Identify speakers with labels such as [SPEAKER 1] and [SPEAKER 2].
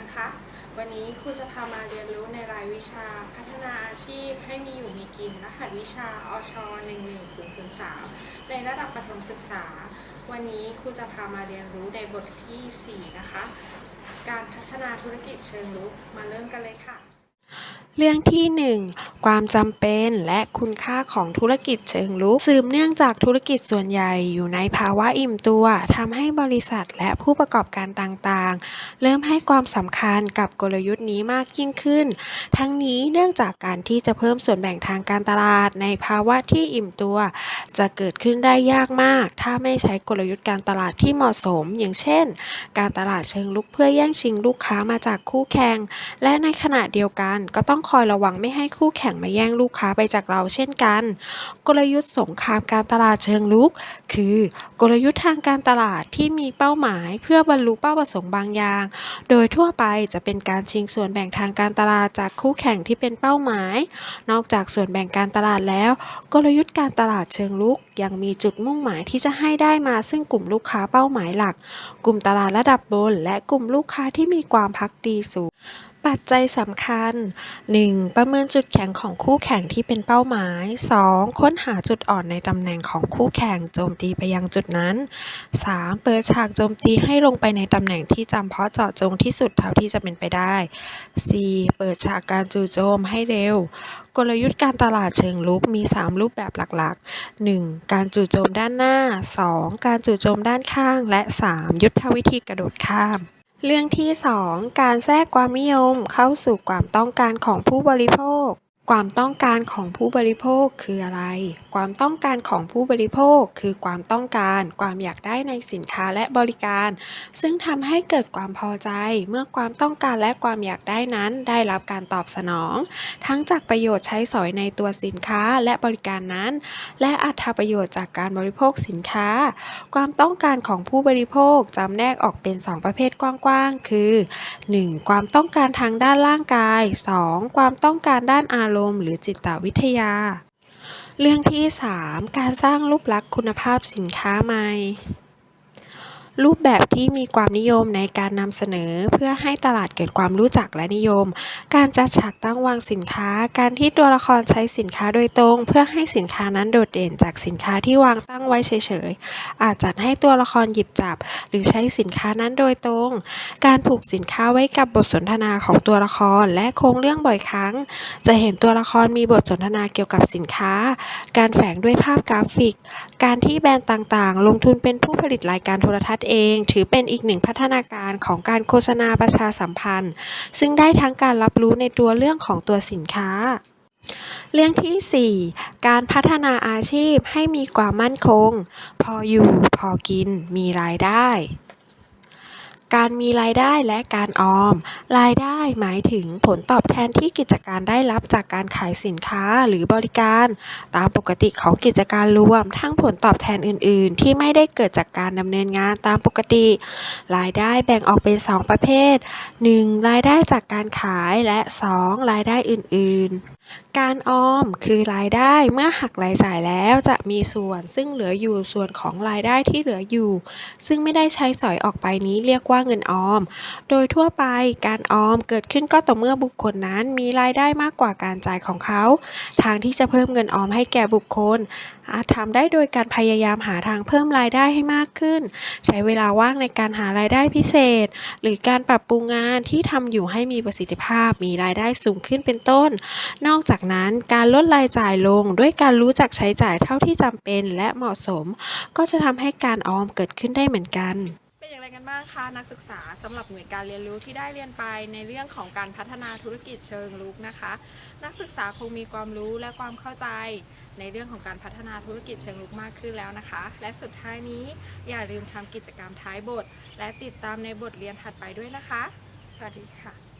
[SPEAKER 1] นะคะ วันนี้ครูจะพามาเรียนรู้ในรายวิชาพัฒนาอาชีพให้มีอยู่มีกินรหัสวิชาอช11003 ในระดับประถมศึกษา วันนี้ครูจะพามาเรียนรู้ในบทที่ 4 นะคะ การพัฒนาธุรกิจเชิงรุกมาเริ่มกันเลยค่ะ
[SPEAKER 2] เรื่องที่ 1 ความจำเป็นและคุณค่าของธุรกิจเชิงลุกสืบเนื่องจากธุรกิจส่วนใหญ่อยู่ในภาวะอิ่มตัวทำให้บริษัทและผู้ประกอบการต่างๆ เริ่มให้ความสำคัญกับกลยุทธ์นี้มากยิ่งขึ้น ทั้งนี้เนื่องจากการที่จะเพิ่มส่วนแบ่งทางการตลาดในภาวะที่อิ่มตัว จะเกิดขึ้นได้ยากมาก ถ้าไม่ใช้กลยุทธ์การตลาดที่เหมาะสม อย่างเช่น การตลาดเชิงลุกเพื่อแย่งชิงลูกค้ามาจากคู่แข่ง และในขณะเดียวกันก็ต้องคอยระวังไม่ให้คู่แข่งมาแย่งลูกค้าไปจากเราเช่นกัน กลยุทธ์สงครามการตลาดเชิงลุก คือกลยุทธ์ทางการตลาดที่มีเป้าหมายเพื่อบรรลุเป้าประสงค์บางอย่าง โดยทั่วไปจะเป็นการชิงส่วนแบ่งทางการตลาดจากคู่แข่งที่เป็นเป้าหมาย นอกจากส่วนแบ่งการตลาดแล้ว กลยุทธ์การตลาดเชิงลุกยังมีจุดมุ่งหมายที่จะให้ได้มาซึ่งกลุ่มลูกค้าเป้าหมายหลัก กลุ่มตลาดระดับบน และกลุ่มลูกค้าที่มีความพักดีสูง ปัจจัยสำคัญ 1. ประเมินจุดแข็งของคู่แข่งที่เป็นเป้าหมาย 2. ค้นหาจุดอ่อนในตำแหน่งของคู่แข่งโจมตีไปยังจุดนั้น 3. เปิดฉากโจมตีให้ลงไปในตำแหน่งที่จำเพาะเจาะจงที่สุดเท่าที่จะเป็นไปได้ 4. เปิดฉากการจู่โจมให้เร็ว กลยุทธ์การตลาดเชิงลุกมี 3 รูปแบบหลักๆ 1. การจู่โจมด้านหน้า 2. การจู่โจมด้านข้าง และ 3. ยุทธวิธีกระโดดข้าม เรื่องที่ 2 การแทรกความนิยมเข้าสู่ความต้องการของผู้บริโภค ความต้องการของผู้บริโภคคืออะไร ความต้องการของผู้บริโภค คือความต้องการ ความอยากได้ในสินค้าและบริการ ซึ่งทำให้เกิดความพอใจ เมื่อความต้องการและความอยากได้นั้นได้รับการตอบสนอง ทั้งจากประโยชน์ใช้สอยในตัวสินค้าและบริการนั้น และอัตประโยชน์จากการบริโภคสินค้า ความต้องการของผู้บริโภคจำแนกออกเป็น 2 ประเภทกว้างๆ คือ 1. ความต้องการทางด้านร่างกาย 2. ความต้องการด้านอารมณ์หรือจิตวิทยา เรื่องที่ 3 การสร้างรูปลักษณ์คุณภาพสินค้าใหม่ รูปแบบที่มีความนิยมในการนำเสนอ เพื่อให้ตลาดเกิดความรู้จักและนิยม การจัดฉากตั้งวางสินค้า การที่ตัวละครใช้สินค้าโดยตรง เพื่อให้สินค้านั้นโดดเด่นจากสินค้าที่วางตั้งไว้เฉยๆ อาจจัดให้ตัวละครหยิบจับ หรือใช้สินค้านั้นโดยตรง การผูกสินค้าไว้กับบทสนทนาของตัวละครและโครงเรื่องบ่อยครั้ง จะเห็นตัวละครมีบทสนทนาเกี่ยวกับสินค้า การแฝงด้วยภาพกราฟิก การที่แบรนด์ต่างๆ ลงทุนเป็นผู้ผลิตรายการโทรทัศน์เองถือเป็นอีกหนึ่งพัฒนาการของการโฆษณาประชาสัมพันธ์ ซึ่งได้ทั้งการรับรู้ในตัวเรื่องของตัวสินค้าเรื่องที่ 4 การพัฒนาอาชีพให้มีความมั่นคง พออยู่ พอกิน มีรายได้ การมีรายได้และการออม รายได้หมายถึงผลตอบแทนที่กิจการได้รับจากการขายสินค้าหรือบริการ ตามปกติของกิจการรวม ทั้งผลตอบแทนอื่น ๆ ที่ไม่ได้เกิดจากการดำเนินงานตามปกติ รายได้แบ่งออกเป็น 2 ประเภท 1. รายได้จากการขายและ 2. รายได้อื่น ๆ การออมคือรายได้เมื่อหักรายจ่ายแล้วจะมีส่วนซึ่งเหลืออยู่ส่วนของรายได้ที่เหลืออยู่ ซึ่งไม่ได้ใช้สอยออกไปนี้เรียกว่าเงินออม โดยทั่วไปการออมเกิดขึ้นก็ต่อเมื่อบุคคลนั้นมีรายได้มากกว่าการจ่ายของเขา ทางที่จะเพิ่มเงินออมให้แก่บุคคล อาจทำได้โดยการพยายามหาทางเพิ่มรายได้ให้มากขึ้น ใช้เวลาว่างในการหารายได้พิเศษ หรือการปรับปรุงงานที่ทำอยู่ให้มีประสิทธิภาพ มีรายได้สูงขึ้นเป็นต้น นอกจากนั้นการลดรายจ่ายลงด้วยการรู้จักใช้จ่ายเท่าที่จำเป็นและเหมาะสม ก็จะทำให้การออมเกิดขึ้นได้เหมือนกัน
[SPEAKER 1] เป็น อย่างไรกันบ้างคะนักศึกษาสำหรับหน่วยการเรียนรู้ที่ได้เรียนไปในเรื่องของการพัฒนาธุรกิจเชิงลุกนะคะ นักศึกษาคงมีความรู้และความเข้าใจในเรื่องของการพัฒนาธุรกิจเชิงลุกมากขึ้นแล้วนะคะ และสุดท้ายนี้อย่าลืมทำกิจกรรมท้ายบท และติดตามในบทเรียนถัดไปด้วยนะคะ สวัสดีค่ะ